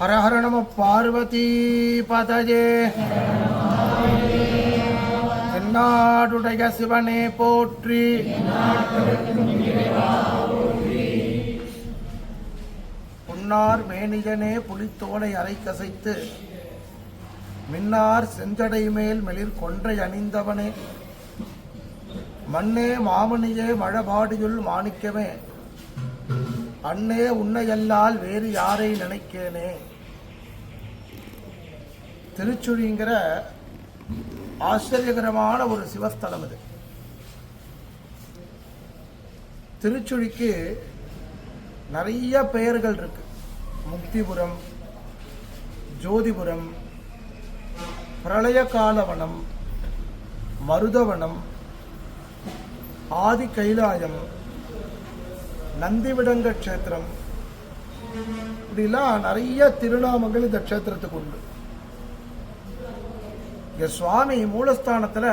ஹர ஹர நம பார்வதி பதஜே. தென்னாடுடைய சிவனே போற்றி. பொன்னார் மேனிஜனே புலித்தோலை அரைக்கசைத்து மின்னார் செஞ்சடை மேல் மெளிர் கொன்றை அணிந்தவனே. மண்ணே மாமணியே மழபாடியுள் மாணிக்கமே. அண்ணே உன்னையல்லால் வேறு யாரை நினைக்கேனே. திருச்சுழிங்கிற ஆச்சரியகரமான ஒரு சிவஸ்தலம் இது திருச்சுழிக்கு நிறைய பெயர்கள் இருக்கு. முக்திபுரம் ஜோதிபுரம் பிரளயகாலவனம் மருதவனம் ஆதி கைலாயம் நந்திவிடங்க க்ஷேத்திரம். இப்படிலாம் நிறைய திருநாமங்கள் இந்த க்ஷேத்திரத்துக்கு உண்டு. இங்க சுவாமி மூலஸ்தானத்தில்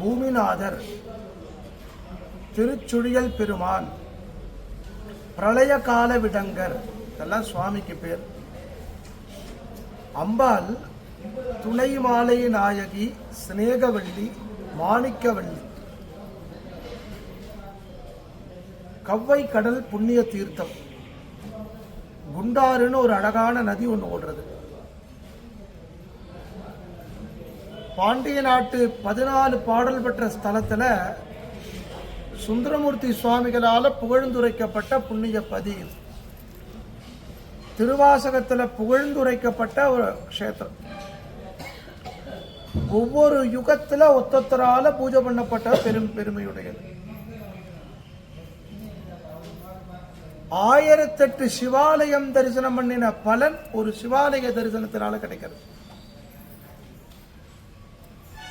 பூமிநாதர் திருச்சுழியல் பெருமான் பிரளய கால விடங்கர் இதெல்லாம் சுவாமிக்கு பேர். அம்பாள் துணை மாலை நாயகி சிநேகவள்ளி மாணிக்கவள்ளி. கவ்வை கடல் புண்ணிய தீர்த்தம். குண்டாறுன்னு ஒரு அழகான நதி ஒன்று ஓடுறது. பாண்டிய நாட்டு பதினாலு பாடல் பெற்ற ஸ்தலத்துல சுந்தரமூர்த்தி சுவாமிகளால புகழ்ந்துரைக்கப்பட்ட புண்ணிய பதி திருவாசகத்தில் திருவாசகத்துல புகழ்ந்துரைக்கப்பட்ட ஒரு க்ஷேத்திரம். ஒவ்வொரு யுகத்துல ஒத்தொத்தரால பூஜை பண்ணப்பட்ட பெரும் பெருமையுடையது. ஆயிரத்தெட்டு சிவாலயம் தரிசனம் பண்ணின பலன் ஒரு சிவாலய தரிசனத்தினால கிடைக்கிறது.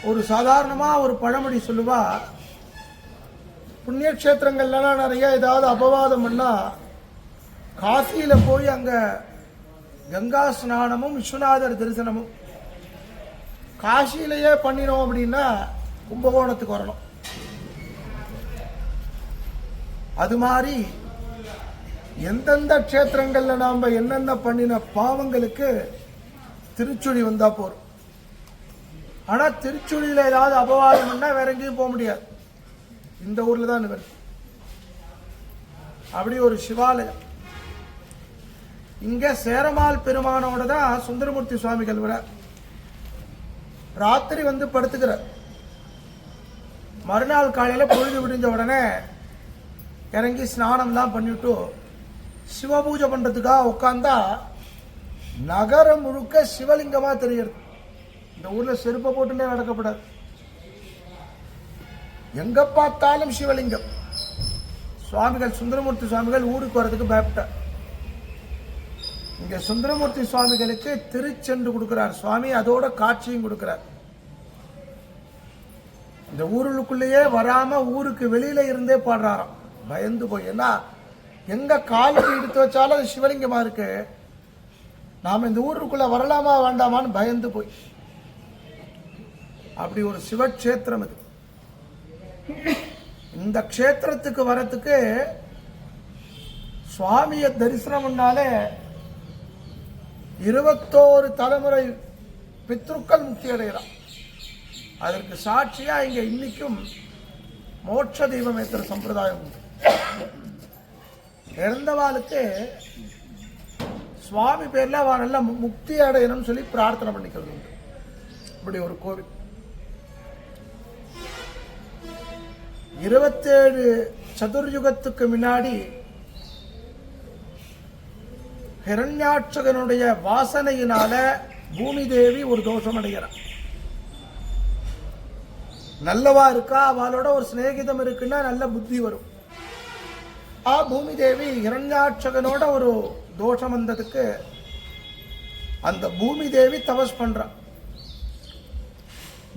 ஒரு சாதாரணமாக ஒரு பழமொழி சொல்லுவா புண்ணியக்ஷேத்திரங்கள்லாம் நிறைய ஏதாவது அபவாதம் பண்ணா காசியில் போய் அங்கே கங்கா ஸ்நானமும் விஸ்வநாதர் தரிசனமும். காசியிலேயே பண்ணினோம் அப்படின்னா கும்பகோணத்துக்கு வரணும். அது மாதிரி எந்தெந்த க்ஷேத்திரங்களில் நாம் என்னென்ன பண்ணின பாவங்களுக்கு திருச்சுழி வந்தால் போகிறோம் ஆனால் திருச்சுழியில் ஏதாவது அபவாதம்னா வேற எங்கேயும் போக முடியாது. இந்த ஊரில் தான் இவர். அப்படி ஒரு சிவாலயம். இங்கே சேரமால் பெருமானோட தான் சுந்தரமூர்த்தி சுவாமிகள் வர ராத்திரி வந்து படுத்துக்கிறார். மறுநாள் காலையில் பொழுது விடிஞ்ச உடனே இறங்கி ஸ்நானம்லாம் பண்ணிவிட்டு சிவபூஜை பண்ணுறதுக்காக உட்காந்தா நகரம் முழுக்க சிவலிங்கமாக தெரிகிறது. இந்த ஊர்ல செருப்பை போட்டுலே நடக்கப்படாது. எங்க பார்த்தாலும் சிவலிங்கம். சுவாமிகள் சுந்தரமூர்த்தி சுவாமிகள் ஊருக்கு வரதுக்கு பயப்பட்டார். இங்க சுந்தரமூர்த்தி சுவாமிகளுக்கு திருச்சென்று கொடுக்கிறார். சுவாமி அதோட காட்சியும் கொடுக்கிறார். இந்த ஊருக்குள்ளேயே வராம ஊருக்கு வெளியில இருந்தே பாடுறாராம். பயந்து போய். ஏன்னா எங்க காலுக்கு எடுத்து வச்சாலும் அது சிவலிங்கமா இருக்கு. நாம இந்த ஊருக்குள்ள வரலாமா வேண்டாமான்னு பயந்து போய். அப்படி ஒரு சிவக்ஷேத்திரம் இது. இந்த க்ஷேத்திரத்துக்கு வரத்துக்கு சுவாமியை தரிசனம் பண்ணாலே இருபத்தோரு தலைமுறை பித்ருக்கள் முக்தி அடைகிறான் அதற்கு சாட்சியா இங்க இன்னைக்கும் மோட்ச தெய்வம் ஏற்றுற சம்பிரதாயம் உண்டு. இறந்தவாளுக்கு சுவாமி பேர்ல அவன் நல்லா முக்தி அடையணும்னு சொல்லி பிரார்த்தனை பண்ணிக்கிறது உண்டு. இப்படி ஒரு கோவில். இருபத்தேழு சதுர்யுகத்துக்கு முன்னாடி ஹிரண்யாட்சகனுடைய வாசனையினால பூமி தேவி ஒரு தோஷம் அடைகிறார். நல்லவா இருக்கா? அவளோட ஒரு சிநேகிதம் இருக்குன்னா நல்ல புத்தி வரும். ஆ பூமி தேவி ஹிரண்யாட்சகனோட ஒரு தோஷம் வந்ததுக்கு அந்த பூமி தேவி தபஸ் பண்றா.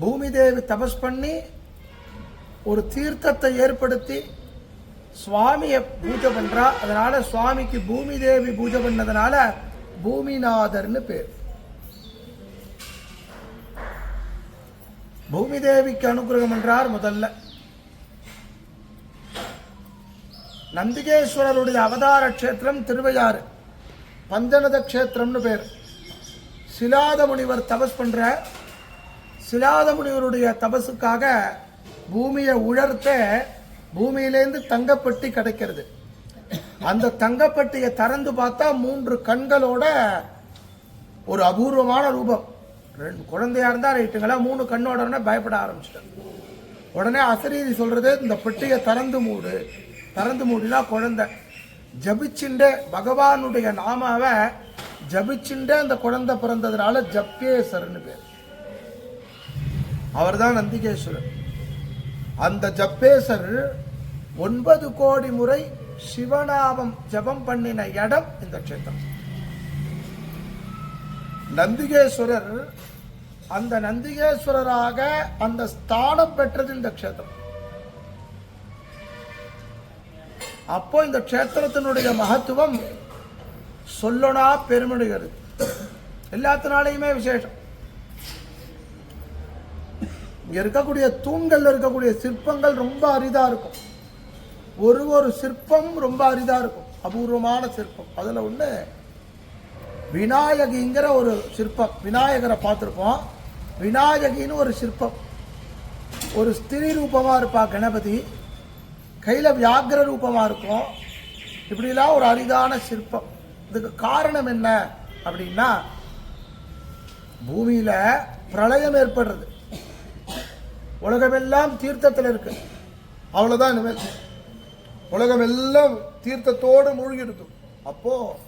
பூமி தேவி தபஸ் பண்ணி ஒரு தீர்த்தத்தை ஏற்படுத்தி சுவாமியை பூஜை பண்ணுறா அதனால் சுவாமிக்கு பூமி தேவி பூஜை பண்ணதுனால பூமிநாதர்னு பேர். பூமி தேவிக்கு அனுகிரகம் என்றார் முதல்ல. நந்திகேஸ்வரருடைய அவதார க்ஷேத்திரம் திருவையாறு. பஞ்சநத கஷேத்திரம்னு பேர். சிலாத முனிவர் தபஸ் பண்ற. சிலாத முனிவருடைய தபசுக்காக பூமியை உழர்த்த பூமியிலேருந்து தங்கப்பட்டி கிடைக்கிறது. அந்த தங்கப்பட்டியை திறந்து பார்த்தா மூன்று கண்களோட ஒரு அபூர்வமான ரூபம். ரெண்டு குழந்தையா இருந்தா ரைட்டுங்களா மூணு கண்ணோட உடனே பயப்பட ஆரம்பிச்சிட்டேன் உடனே அசரீதி சொல்றது இந்த பெட்டியை திறந்து மூடு. திறந்து மூடினா குழந்தை. ஜபிச்சுண்டே பகவானுடைய நாமாவை ஜபிச்சுண்டே அந்த குழந்தை பிறந்ததுனால ஜப்பேசர்னு பேர். அவர்தான் நந்திகேஸ்வரன் அந்த ஜப்பேசர் ஒன்பது கோடி முறை சிவநாமம் ஜபம் பண்ணின இடம் இந்த க்ஷேத்திரம். நந்திகேஸ்வரர் அந்த நந்திகேஸ்வரராக அந்த ஸ்தானம் பெற்றது இந்த க்ஷேத்திரம். அப்போ இந்த க்ஷேத்திரத்தினுடைய மகத்துவம் சொல்லனா பெருமிடுகிறது. எல்லாத்தினாலையுமே விசேஷம். இங்கே இருக்கக்கூடிய தூண்களில் இருக்கக்கூடிய சிற்பங்கள் ரொம்ப அரிதாக இருக்கும். ஒரு ஒரு சிற்பம் ரொம்ப அரிதாக இருக்கும். அபூர்வமான சிற்பம். அதில் ஒன்று விநாயகிங்கிற ஒரு சிற்பம். விநாயகரை பார்த்துருப்போம். விநாயகின்னு ஒரு சிற்பம். ஒரு ஸ்திரீ ரூபமாக இருப்பா கணபதி. கையில் வியாகர ரூபமாக இருக்கும். இப்படிலாம் ஒரு அரிதான சிற்பம். இதுக்கு காரணம் என்ன அப்படின்னா பூமியில் பிரளயம் ஏற்படுறது. உலகமெல்லாம் தீர்த்தத்தில் இருக்கு. அவ்வளோதான் இனிமேல் உலகமெல்லாம் தீர்த்தத்தோடு மூழ்கிடுது. அப்போது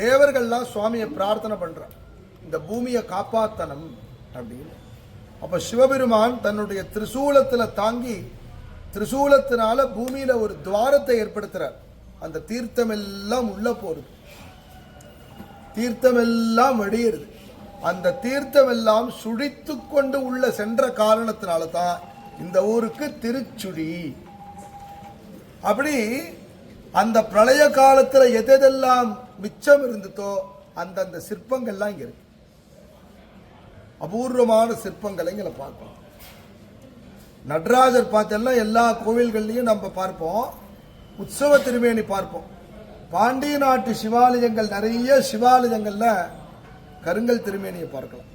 தேவர்கள்லாம் சுவாமியை பிரார்த்தனை பண்ணுறான் இந்த பூமியை காப்பாத்தனம் அப்படின்னு. அப்போ சிவபெருமான் தன்னுடைய திரிசூலத்தில் தாங்கி திரிசூலத்தினால பூமியில் ஒரு துவாரத்தை ஏற்படுத்துகிறார் அந்த தீர்த்தம் எல்லாம் உள்ள தீர்த்தமெல்லாம் தீர்த்தம் எல்லாம் அந்த தீர்த்தம் எல்லாம் சுழித்து கொண்டு உள்ள சென்ற காரணத்தினால தான் இந்த ஊருக்கு திருச்சுடி அப்படி அந்த பிரளய காலத்தில் எதெல்லாம் மிச்சம் இருந்ததோ அந்தந்த சிற்பங்கள்லாம் இங்கே இருக்கு. அபூர்வமான சிற்பங்களை இங்களை பார்க்கலாம் நடராஜர் பார்த்தெல்லா எல்லா கோவில்கள்லையும் நம்ம பார்ப்போம். உற்சவ திருமேனி பார்ப்போம். பாண்டிய நாட்டு சிவாலயங்கள் நிறைய சிவாலயங்கள்ல கருங்கல் திருமேனியை பார்க்கலாம்.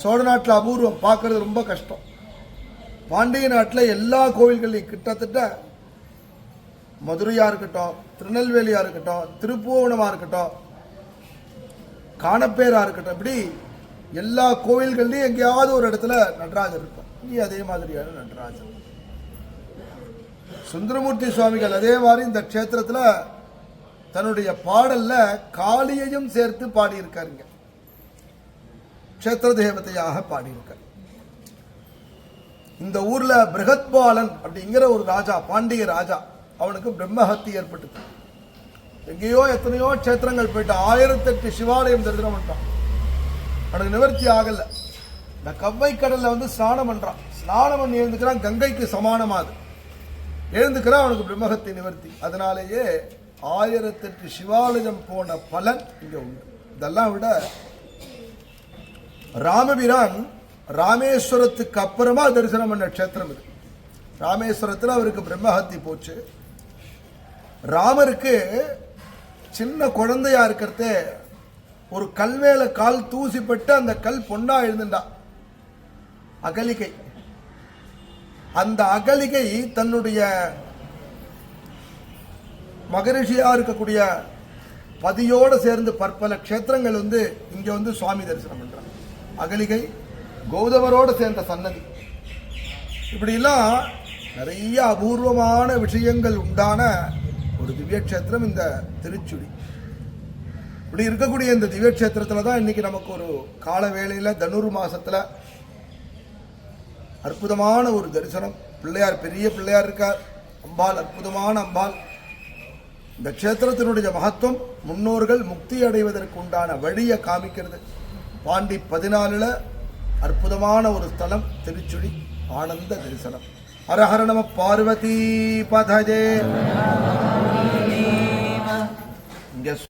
சோழ நாட்டில் அபூர்வம் பார்க்கறது ரொம்ப கஷ்டம். பாண்டிய நாட்டில் எல்லா கோவில்கள்லையும் கிட்டத்தட்ட மதுரையாக இருக்கட்டும் திருநெல்வேலியாக இருக்கட்டும் திருப்புவனமாக இருக்கட்டும் காணப்பேராக இருக்கட்டும் இப்படி எல்லா கோவில்கள்லையும் எங்கேயாவது ஒரு இடத்துல நடராஜர் இருக்கும் இங்கே அதே மாதிரியான நடராஜர். சுந்தரமூர்த்தி சுவாமிகள் அதே மாதிரி இந்த க்ஷேத்திரத்தில் தன்னுடைய பாடலில் காளியையும் சேர்த்து பாடியிருக்காருங்க. க்ஷேத்திர தேவதையாக பாடியிருக்கார் இந்த ஊரில் பிரகத்பாலன் அப்படிங்கிற ஒரு ராஜா பாண்டிய ராஜா அவனுக்கு பிரம்மஹத்தி ஏற்பட்டது. எங்கேயோ எத்தனையோ க்ஷேத்திரங்கள் போயிட்டு ஆயிரத்தெட்டு சிவாலயம் தரிசனம் பண்ணிட்டான் அவனுக்கு நிவர்த்தி ஆகல. இந்த கவ்வை கடலில் வந்து ஸ்நானம் பண்ணுறான் ஸ்நானம் பண்ணி எழுந்துக்கிறான் கங்கைக்கு சமானமாது எழுந்துக்கிறான் அவனுக்கு பிரம்மகத்தை நிவர்த்தி. அதனாலேயே ஆயிரத்தெட்டு சிவாலயம் போன பலன் இங்கே உண்டு. இதெல்லாம் விட ராமபிரான் ராமேஸ்வரத்துக்கு அப்புறமா தரிசனம் பண்ண க்ஷேத்திரம் இது. ராமேஸ்வரத்தில் அவருக்கு பிரம்மஹத்தி போச்சு. ராமருக்கு சின்ன குழந்தையா இருக்கிறதே ஒரு கல் மேல கால் தூசிப்பட்டு அந்த கல் பொண்ணா எழுந்துண்டா அகலிகை. அந்த அகலிகை தன்னுடைய மகரிஷியா இருக்கக்கூடிய பதியோடு சேர்ந்து பற்பல க்ஷேத்திரங்கள் வந்து இங்க வந்து சுவாமி தரிசனம் அகலிகை கௌதமரோட சேர்ந்த சன்னதி. இப்படிலாம் நிறைய அபூர்வமான விஷயங்கள் உண்டான ஒரு திவ்யக்ஷேத்திரம் இந்த திருச்சுடி. இப்படி இருக்கக்கூடிய இந்த திவ்யக்ஷேத்திரத்தில் தான் இன்னைக்கு நமக்கு ஒரு கால வேளையில் தனுர் மாசத்துல அற்புதமான ஒரு தரிசனம். பிள்ளையார் பெரிய பிள்ளையார் இருக்கார். அம்பாள் அற்புதமான அம்பாள். இந்த க்ஷேத்திரத்தினுடைய மகத்துவம் முன்னோர்கள் முக்தி அடைவதற்கு உண்டான வழியை காமிக்கிறது. பாண்டி பதினாலுல அற்புதமான ஒரு ஸ்தலம் திருச்சுழி ஆனந்த தரிசனம். ஹரஹர நம பார்வதி பதஜே. இங்கே